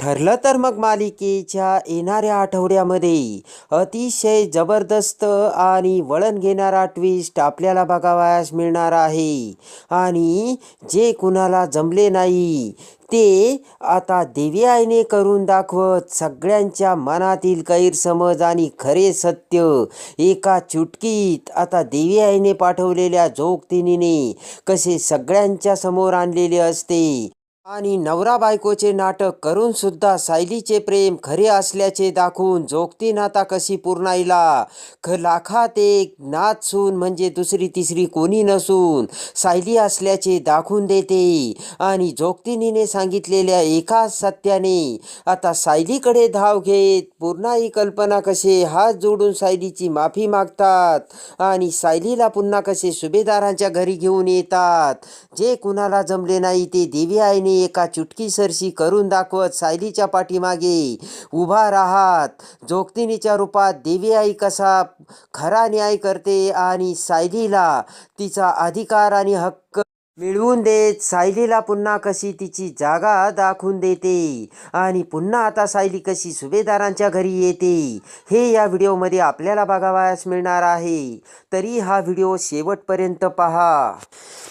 ठरलं तर मग मालिकेच्या येणाऱ्या आठवड्यामध्ये अतिशय जबरदस्त आणि वळण घेणारा ट्विस्ट आपल्याला बघावयास मिळणार आहे. आणि जे कुणाला जमले नाही ते आता देवी आईने करून दाखवत सगळ्यांच्या मनातील गैरसमज आणि खरे सत्य एका चुटकीत आता देवी आईने पाठवलेल्या जोगतिनीने कसे सगळ्यांच्या समोर आणलेले असते. आणि नवरा बायकोचे नाटक करून सुद्धा सायलीचे प्रेम खरे असल्याचे दाखवून जोगती नाता कशी पूर्णाईला? ख लाखात एक नाच सून म्हणजे दुसरी तिसरी कोणी नसून सायली असल्याचे दाखवून देते. आणि जोगतिनीने सांगितलेल्या एकाच सत्याने आता सायलीकडे धाव घेत पूर्णाई ही कल्पना कसे हात जोडून सायलीची माफी मागतात आणि सायलीला पुन्हा कसे सुभेदारांच्या घरी घेऊन येतात? जे कुणाला जमले नाही ते देवी आईने एका चुटकीसरशी करून दाखवत सायलीच्या पाठीमागे उभा राहात. जोगतिनीच्या रूपात देवी आई कसा खरा न्याय करते आणि सायलीला तिचा अधिकार आणि हक्क मिळवून देत सायलीला पुन्हा कशी तिची जागा दाखवून देते? आणि पुन्हा आता सायली कशी सुभेदारांच्या घरी येते? हे या व्हिडिओमध्ये आपल्याला बघावयास मिळणार आहे. तरी हा व्हिडिओ शेवटपर्यंत पहा.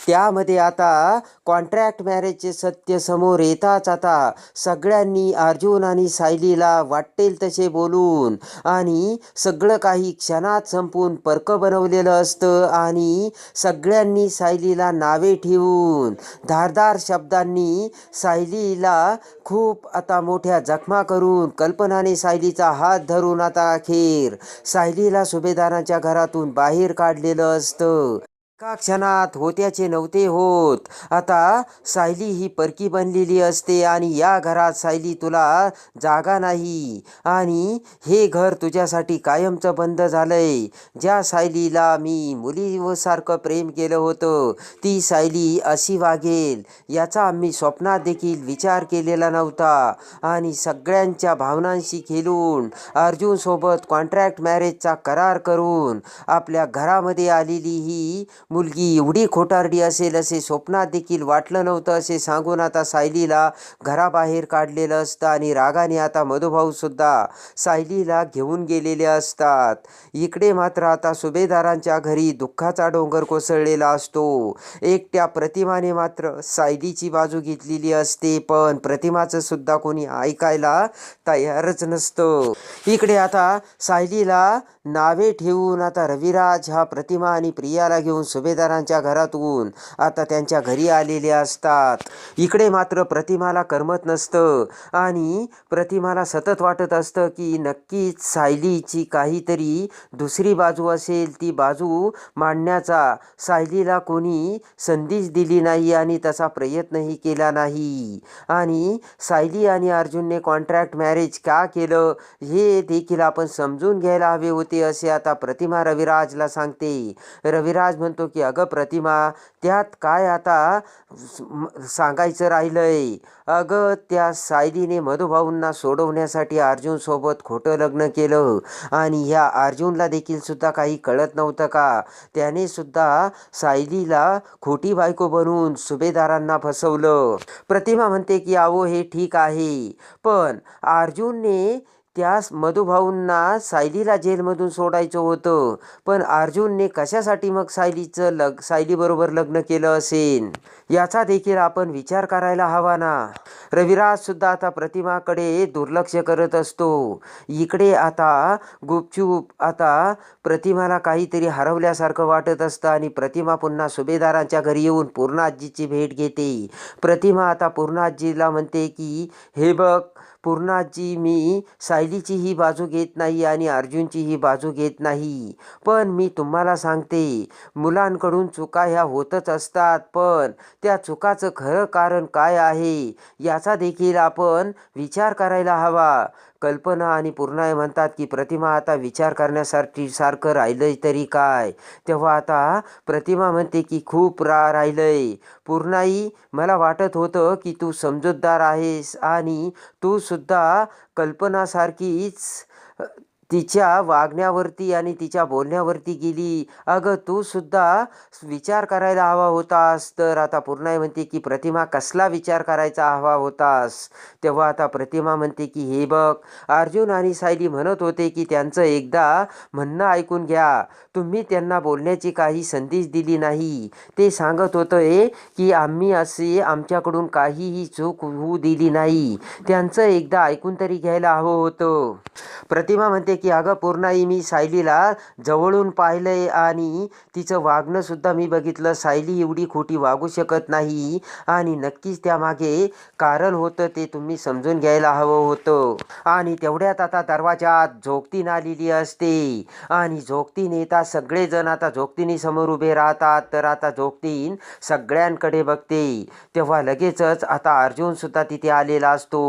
त्यामध्ये आता कॉन्ट्रॅक्ट मॅरेजचे सत्य समोर येताच आता सगळ्यांनी अर्जुन आणि सायलीला वाटेल तसे बोलून आणि सगळं काही क्षणात संपून पर्क बनवलेलं असतं आणि सगळ्यांनी सायलीला नावे घेऊन. धारदार शब्दांनी सायलीला खूप आता मोठ्या जखमा करून कल्पनाने सायलीचा हात धरून आता अखेर सायलीला सुभेदारांच्या घरातून बाहेर काढलेलं असतं. एका क्षणात होत्याचे नव्हते होत. आता सायली ही परकी बनलेली असते आणि या घरात सायली तुला जागा नाही. आणि हे घर तुझ्यासाठी कायमचं बंद झालंय. ज्या सायलीला मी मुलीसारखं प्रेम केलं होतं ती सायली अशी वागेल याचा आम्ही स्वप्नात देखील विचार केलेला नव्हता. आणि सगळ्यांच्या भावनांशी खेळून अर्जुनसोबत कॉन्ट्रॅक्ट मॅरेजचा करार करून आपल्या घरामध्ये आलेली ही मुलगी एवढी खोटारडी असेल असे स्वप्नात देखील वाटलं नव्हतं असे सांगून आता सायलीला घराबाहेर काढलेलं असतं आणि रागाने आता मधुभाऊसुद्धा सायलीला घेऊन गेलेले असतात. इकडे मात्र आता सुभेदारांच्या घरी दुःखाचा डोंगर कोसळलेला असतो. एकट्या प्रतिमाने मात्र सायलीची बाजू घेतलेली असते पण प्रतिमाचं सुद्धा कोणी ऐकायला तयारच नसतं. इकडे आता सायलीला नावे ठेवून आता रविराज हा प्रतिमा आणि प्रियाला घेऊन सुभेदारांच्या घरातून आता त्यांच्या घरी आलेले असतात. इकडे मात्र प्रतिमाला करमत नसतं आणि प्रतिमाला सतत वाटत असतं की नक्कीच सायलीची काहीतरी दुसरी बाजू असेल. ती बाजू मांडण्याचा सायलीला कोणी संधीच दिली नाही आणि तसा प्रयत्नही केला नाही. आणि सायली आणि अर्जुनने कॉन्ट्रॅक्ट मॅरेज का केलं हे देखील आपण समजून घ्यायला हवे होते. असे आता प्रतिमा रविराजला सांगते. रविराज म्हणतो की अगं प्रतिमा त्यात काय आता सांगायचं राहिलंय? अगं त्या सायलीने मधुभाऊंना सोडवण्यासाठी अर्जुनसोबत खोटं लग्न केलं आणि ह्या अर्जुनला देखील सुद्धा काही कळत नव्हतं का? त्याने सुद्धा सायलीला खोटी बायको बनवून सुभेदारांना फसवलं. प्रतिमा म्हणते की अहो हे ठीक आहे. पण अर्जुनने त्यास मधुभाऊंना सायलीला जेलमधून सोडायचं होतं. पण अर्जुनने कशासाठी मग सायलीचं लग सायलीबरोबर लग्न केलं असेल याचा देखील आपण विचार करायला हवा ना. रविराजसुद्धा आता प्रतिमाकडे दुर्लक्ष करत असतो. इकडे आता गुपचूप आता प्रतिमाला काहीतरी हरवल्यासारखं वाटत असतं आणि प्रतिमा पुन्हा सुभेदारांच्या घरी येऊन पूर्णाजीची भेट घेते. प्रतिमा आता पूर्णाजीला म्हणते की हे बघ पूर्णाजी मी सायलीची ही बाजू घेत नाही आणि अर्जुनची ही बाजू घेत नाही. पण मी तुम्हाला सांगते मुलांकडून चुका ह्या होतच असतात पण त्या चुकाचं खरं कारण काय आहे याचा देखील आपण विचार करायला हवा. कल्पना आणि पूर्णाय म्हणतात की प्रतिमा आता विचार करण्यासाठी सारखं राहिलंय तरी काय? तेव्हा आता प्रतिमा म्हणते की खूप रा राहिलंय. पूर्णाई मला वाटत होतं की तू समजूतदार आहेस आणि तू सुद्धा कल्पनासारखीच तिच्या वागण्यावरती आणि तिच्या बोलण्यावरती गेली. अगं तू सुद्धा विचार करायला हवा होतास. तर आता पूर्णाई म्हणते की प्रतिमा कसला विचार करायचा हवा होतास? तेव्हा आता प्रतिमा म्हणते की हे बघ अर्जुन आणि सायली म्हणत होते की त्यांचं एकदा म्हणणं ऐकून घ्या. तुम्ही त्यांना बोलण्याची काही संधीच दिली नाही. ते सांगत होते की आम्ही असे आमच्याकडून काहीही चूक होऊ दिली नाही. त्यांचं एकदा ऐकून तरी घ्यायला हवं होतं. प्रतिमा म्हणते की अगं पूर्णाई मी सायलीला जवळून पाहिलंय आणि तिचं वागणं सुद्धा मी बघितलं. सायली एवढी खोटी वागू शकत नाही आणि नक्कीच त्यामागे कारण होतं ते तुम्ही समजून घ्यायला हवं होतं. आणि तेवढ्यात आता दरवाजात झोकतीन आलेली असते. आणि झोकतीन येतात सगळेजण आता झोगतीनी समोर उभे राहतात. तर आता झोकतीन सगळ्यांकडे बघते. तेव्हा लगेचच आता अर्जुन सुद्धा तिथे आलेला असतो.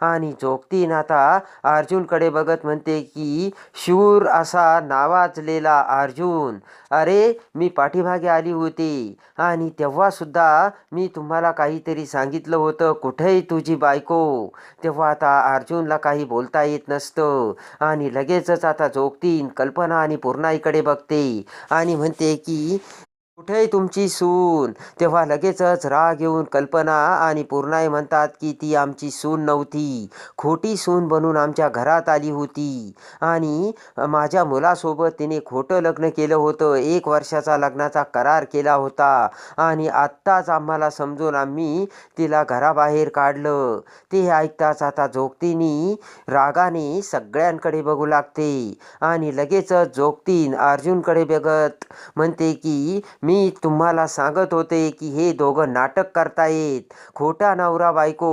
आणि झोकतीन आता अर्जुनकडे बघत म्हणते की की शूर असा नावाजलेला अर्जुन. अरे मी पाठीमागे आली होती आणि तेव्हा सुद्धा मी तुम्हाला काहीतरी सांगितलं होतं. कुठेही तुझी बायको? तेव्हा आता अर्जुनला काही बोलता येत नसतं आणि लगेचच आता जोगतीन कल्पना आणि पूर्णाईकडे बघते आणि म्हणते की कुठेही तुमची सून. तेव्हा लगेचच राग येऊन कल्पना आणि पूर्णाई म्हणतात की ती आमची सून नव्हती. खोटी सून बनून आमच्या घरात आली होती. आणि माझ्या मुलासोबत तिने खोटं लग्न केलं होतं. एक वर्षाचा लग्नाचा करार केला होता. आणि आत्ताच आम्हाला समजून आम्ही तिला घराबाहेर काढलं. ते ऐकताच आता जोगतीनी रागाने सगळ्यांकडे बघू लागते. आणि लगेचच जोगतीन अर्जुनकडे बघत म्हणते की मी तुम्हाला सांगत होते की हे दोघं नाटक करतायत. खोटा नवरा बायको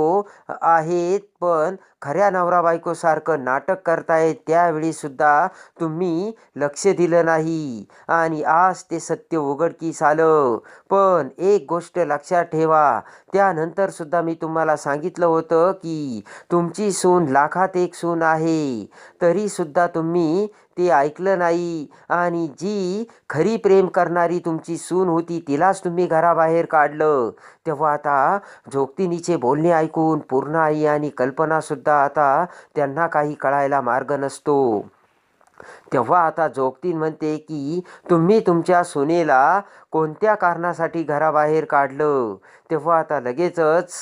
आहेत. पण खऱ्या नवरा बायकोसारखं नाटक करतायत त्यावेळी सुद्धा तुम्ही लक्ष दिलं नाही. आणि आज ते सत्य उघडकीस आलं. पण एक गोष्ट लक्षात ठेवा. त्यानंतर सुद्धा मी तुम्हाला सांगितलं होतं की तुमची सून लाखात एक सून आहे. तरी सुद्धा तुम्ही ते ऐकलं नाही. आणि जी खरी प्रेम करणारी तुमची सून होती तिलाच तुम्ही घराबाहेर काढलं. तेव्हा आता जोगतिनीचे बोलणे ऐकून पूर्ण आई आणि कल्पनासुद्धा आता त्यांना काही कळायला मार्ग नसतो. तेव्हा आता जोगतीन म्हणते की तुम्ही तुमच्या सुनेला कोणत्या कारणासाठी घराबाहेर काढलं? तेव्हा आता लगेचच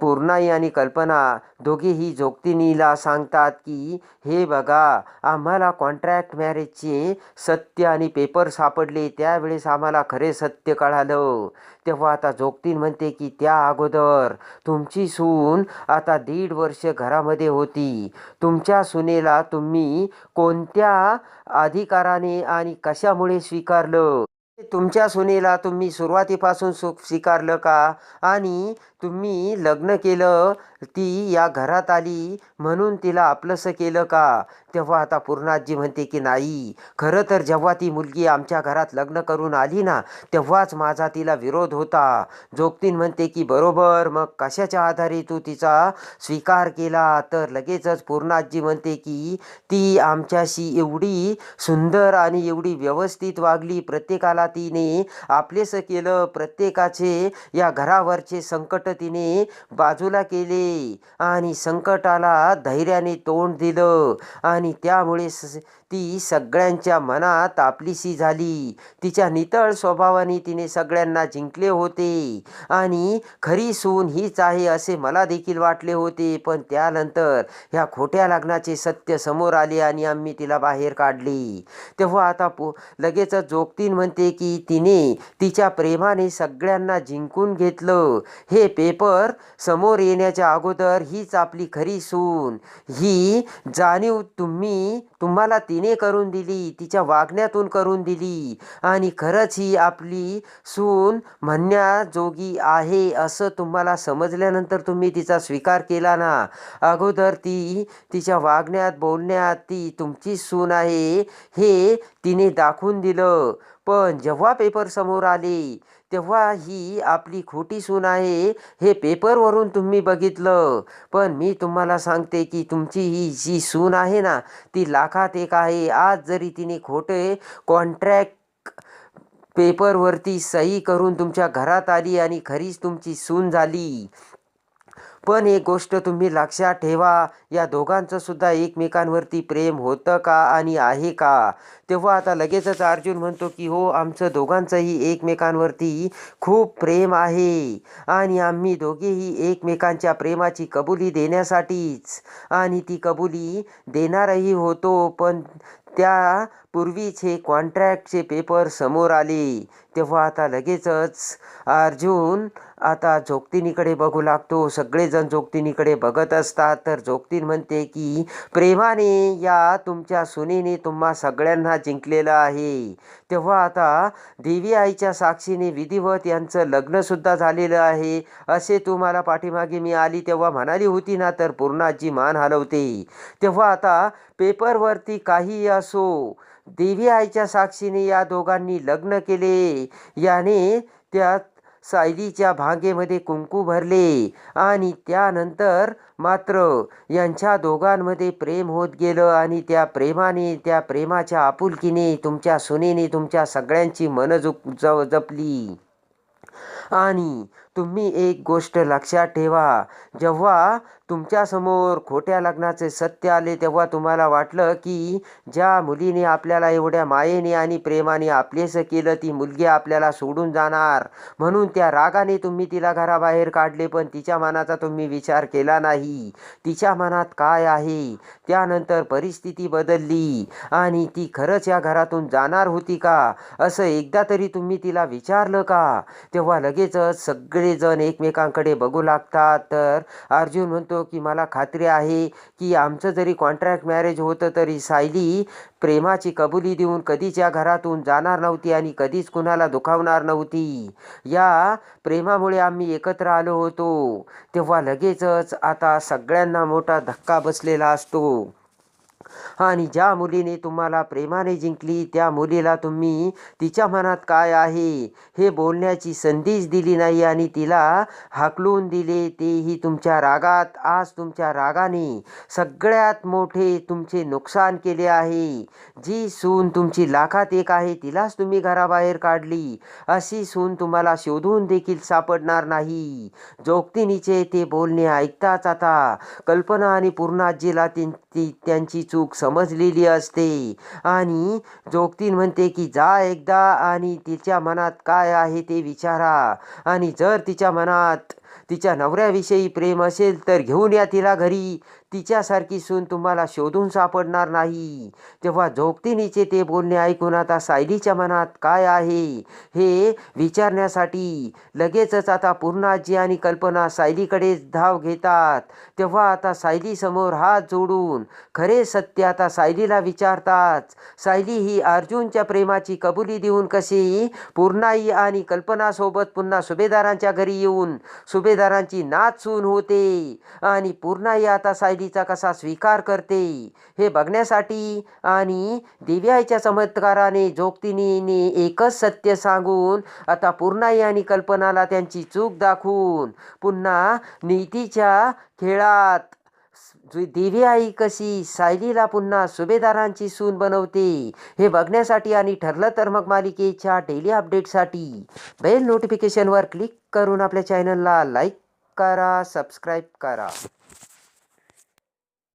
पूर्णाई आणि कल्पना दोघेही जोगतिनीला सांगतात की हे बघा आम्हाला कॉन्ट्रॅक्ट मॅरेजचे सत्य आणि पेपर सापडले. त्यावेळेस आम्हाला खरे सत्य कळालं. तेव्हा आता जोगतीन म्हणते की त्या अगोदर तुमची सून आता दीड वर्ष घरामध्ये होती. तुमच्या सुनेला तुम्ही कोणत्या अधिकाराने आणि कशामुळे स्वीकारलं? तुमच्या सुनेला तुम्ही सुरुवातीपासून सुख स्वीकारलं का? आणि तुम्ही लग्न केलं ती या घरात आली म्हणून तिला आपलंसं केलं का? तेव्हा आता पूर्णाजी म्हणते की नाही खरं तर जेव्हा ती मुलगी आमच्या घरात लग्न करून आली ना तेव्हाच माझा तिला विरोध होता. जोगतीन म्हणते की बरोबर मग कशाच्या आधारे तू तिचा स्वीकार केला? तर लगेचच पूर्णाजी म्हणते की ती आमच्याशी एवढी सुंदर आणि एवढी व्यवस्थित वागली. प्रत्येकाला तिने आपलेसं केलं. प्रत्येकाचे या घरावरचे संकट तिने बाजूला केले आणि संकटाला धैर्याने तोंड दिलं. आणि त्यामुळे स ती सगळ्यांच्या मनात आपलीशी झाली. तिच्या नितळ स्वभावाने तिने सगळ्यांना जिंकले होते. आणि खरी सून हीच आहे असे मला देखील वाटले होते. पण त्यानंतर ह्या खोट्या लग्नाचे सत्य समोर आले आणि आम्ही तिला बाहेर काढली. तेव्हा आता पो लगेचच जोगतीन म्हणते की तिने तिच्या प्रेमाने सगळ्यांना जिंकून घेतलं. हे पेपर समोर येण्याच्या अगोदर हीच आपली खरी सून. ही जाणीव तुम्ही तुम्हाला तिने करून दिली तिच्या वागण्यातून करून दिली. आणि खरंच ही आपली सून म्हणण्याजोगी आहे असं तुम्हाला समजल्यानंतर तुम्ही तिचा स्वीकार केला ना? अगोदर ती तिच्या वागण्यात बोलण्यात ती तुमची सून आहे हे तिने दाखवून दिलं. पण जेव्हा पेपर समोर आले तेव्हा ही आपली खोटी सून आहे हे पेपरवरून तुम्ही बघितलं. पण मी तुम्हाला सांगते की तुमची ही जी सून आहे ना ती लाखात एक आहे. आज जरी तिने खोटे कॉन्ट्रॅक्ट पेपरवरती सही करून तुमच्या घरात आली आणि खरीच तुमची सून झाली. पण एक गोष्ट तुम्ही लक्षात ठेवा या दोघांचं सुद्धा एकमेकांवरती प्रेम होतं का आणि आहे का? तेव्हा आता लगेचच अर्जुन म्हणतो की हो आमचं दोघांचंही एकमेकांवरती खूप प्रेम आहे आणि आम्ही दोघेही एकमेकांच्या प्रेमाची कबुली देण्यासाठीच. आणि ती कबुली देणारही होतो पण त्या पूर्वीच हे कॉन्ट्रॅक्टचे पेपर समोर आले. तेव्हा आता लगेचच अर्जुन आता जोगतिनीकडे बघू लागतो. सगळेजण जोगतिनीकडे बघत असतात. तर जोगतीन म्हणते की प्रेमाने या तुमच्या सुनेने तुम्हा सगळ्यांना जिंकलेलं आहे. तेव्हा आता देवी आईच्या साक्षीने विधिवत यांचं लग्नसुद्धा झालेलं आहे. असे तुम्हाला पाठीमागे मी आली तेव्हा म्हणाली होती ना तर पूर्णाजी मान हलवते. तेव्हा आता पेपरवरती काही असो. देवी आईच्या साक्षीने या दोघांनी लग्न केले. याने त्या सायलीच्या भांगेमध्ये कुंकू भरले आणि त्यानंतर मात्र यांच्या दोघांमध्ये प्रेम होत गेलं आणि त्या प्रेमाने त्या प्रेमाच्या आपुलकीने तुमच्या सुनेने तुमच्या सगळ्यांची मन जुप ज जपली. आणि तुम्ही एक गोष्ट लक्षात ठेवा जेव्हा तुमच्यासमोर खोट्या लग्नाचे सत्य आले तेव्हा तुम्हाला वाटलं की ज्या मुलीने आपल्याला एवढ्या मायेने आणि प्रेमाने आपलेसं केलं ती मुलगी आपल्याला सोडून जाणार. म्हणून त्या रागाने तुम्ही तिला घराबाहेर काढले पण तिच्या मनाचा तुम्ही विचार केला नाही. तिच्या मनात काय आहे? त्यानंतर परिस्थिती बदलली. आणि ती खरंच या घरातून जाणार होती का? असं एकदा तरी तुम्ही तिला विचारलं का? तेव्हा लगेचच सगळेजण एकमेकांकडे बघू लागतात. तर अर्जुन म्हणतो की मला खात्री आहे की आमचं जरी कॉन्ट्रॅक्ट मॅरेज होतं तरी सायली प्रेमाची कबुली देऊन कधीच या घरातून जाणार नव्हती आणि कधीच कुणाला दुखावणार नव्हती. या प्रेमामुळे आम्ही एकत्र आलो होतो. तेव्हा लगेचच आता सगळ्यांना मोठा धक्का बसलेला असतो. आणि ज्या मुलीने तुम्हाला प्रेमाने जिंकली त्या मुलीला तुम्ही तिच्या मनात काय आहे हे बोलण्याची संधीच दिली नाही आणि तिला हाकलून दिले तेही तुमच्या रागात. आज तुमच्या रागाने सगळ्यात मोठे तुमचे नुकसान केले आहे. जी सून तुमची लाखात एक आहे तिलाच तुम्ही घराबाहेर काढली. अशी सून तुम्हाला शोधून देखील सापडणार नाही. जोगतिनीचे ते बोलणे ऐकताच आता कल्पना आणि पूर्णाजीला ती त्यांची चूक समजलेली असते. आणि जोगतीन म्हणते की जा एकदा आणि तिच्या मनात काय आहे ते विचारा. आणि जर तिच्या मनात तिच्या नवऱ्याविषयी प्रेम असेल तर घेऊन या तिला घरी. तिच्यासारखी सून तुम्हाला शोधून सापडणार नाही. तेव्हा झोपतीनीचे ते बोलणे ऐकून आता सायलीच्या मनात काय आहे हे विचारण्यासाठी लगेचच आता पूर्णाजी आणि कल्पना सायलीकडे धाव घेतात. तेव्हा आता सायलीसमोर हात जोडून खरे सत्य आता सायलीला विचारतात. सायली ही अर्जुनच्या प्रेमाची कबुली देऊन कशी पूर्णाई आणि कल्पनासोबत पुन्हा सुभेदारांच्या घरी येऊन सुभेदारांची नाच सून होते. आणि पूर्णाई आता सायलीचा कसा स्वीकार करते? हे बघण्यासाठी आणि दिव्याच्या चमत्काराने जोगतिनीने एकच सत्य सांगून आता पूर्णाई आणि कल्पनाला त्यांची चूक दाखवून पुन्हा नीतीच्या खेळात जी देवी आई कशी सायलीला पुन्हा सुभेदारांची सून बनवते हे बघण्यासाठी आणि ठरलं तर मग मालिकेच्या डेली अपडेटसाठी बेल नोटिफिकेशनवर क्लिक करून आपल्या चॅनलला लाईक करा सबस्क्राईब करा.